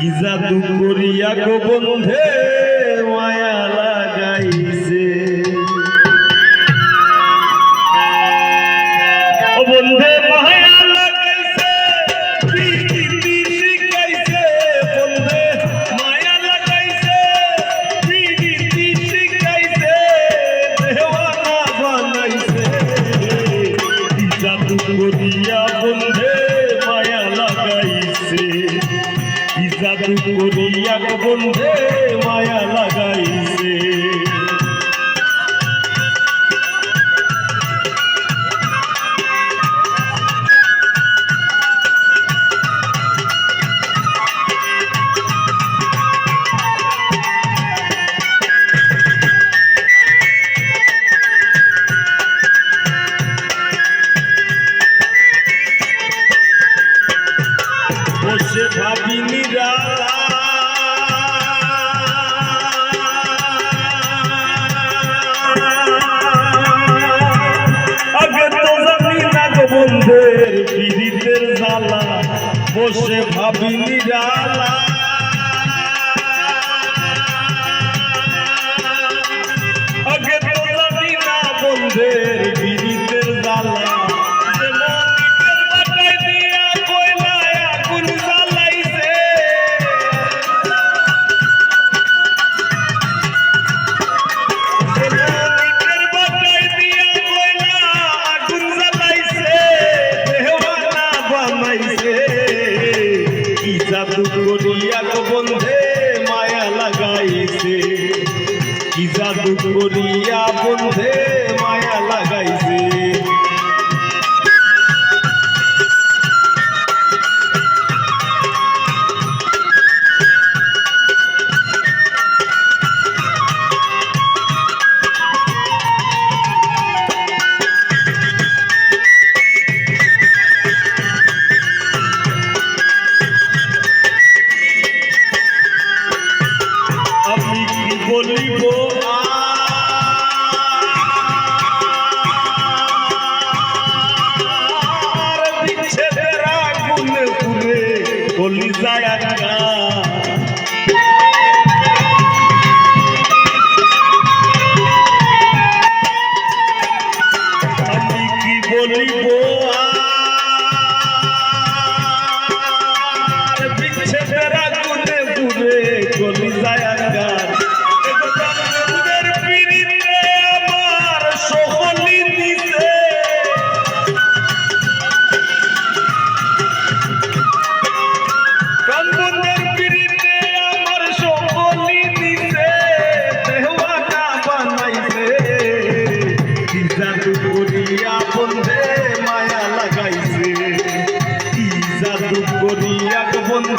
কি জাদু করিয়া গো বন্ধে মায়া দুনিয়া গো বন্ধে মায়া লাগে বসে ভাবিনি আগে তো জানি না গো বন্ধের পিড়িতের জ্বালা বসে ভাবিনি জ্বালা বলি আমি কি বলিব? করি এক বন্ধে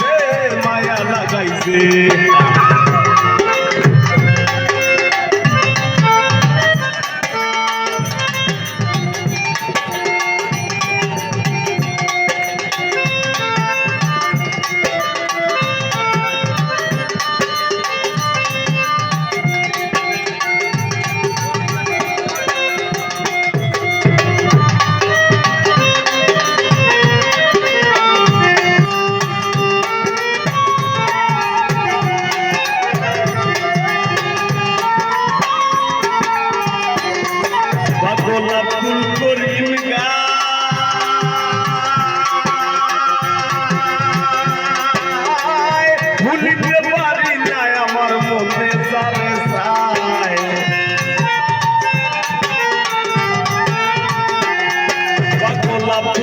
মায়া লাগাইছে। বাবা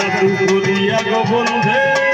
যাদু বলিয়া গো বন্ধে।